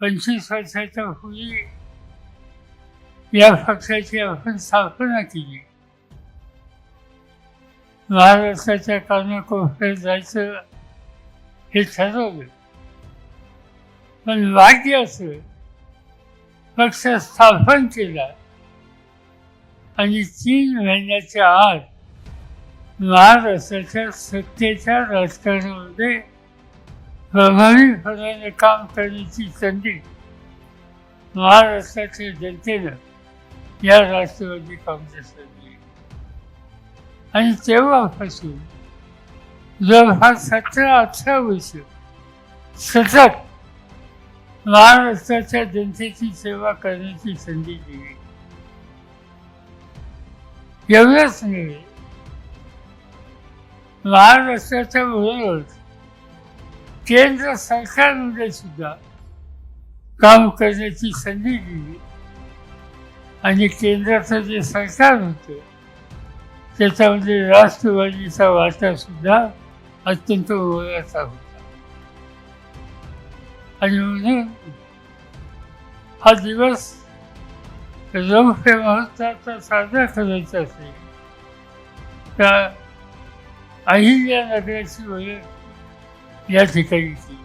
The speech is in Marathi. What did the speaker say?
पंचवीस वर्षाच्या पूर्वी या पक्षाची आपण स्थापना केली. महाराष्ट्राच्या कानाकोपऱ्यात जायचं हे ठरवलं. पण भाग्य असं पक्ष स्थापन केला. आणि तीन महिन्याच्या आत महाराष्ट्राच्या सत्तेच्या राजकारणामध्ये प्रभावीपणाने काम करण्याची संधी महाराष्ट्राच्या जनतेनं या राष्ट्रवादी काँग्रेसला दिली. आणि तेव्हापासून जवळपास सतरा अठरा वर्ष सतत महाराष्ट्राच्या जनतेची सेवा करण्याची संधी दिली एवढंच नव्हे महाराष्ट्राच्या बरोबर केंद्र सरकारमध्ये सुद्धा काम करण्याची संधी दिली. आणि केंद्राचं जे सरकार होतं त्याच्यामध्ये राष्ट्रवादीचा वाटा सुद्धा अत्यंत मोलाचा होता. आणि म्हणून हा दिवस रौप्य महोत्सवाचा साजरा करायचा असेल त्या अहिल्या नगराची ओळख या ठिकाणी केली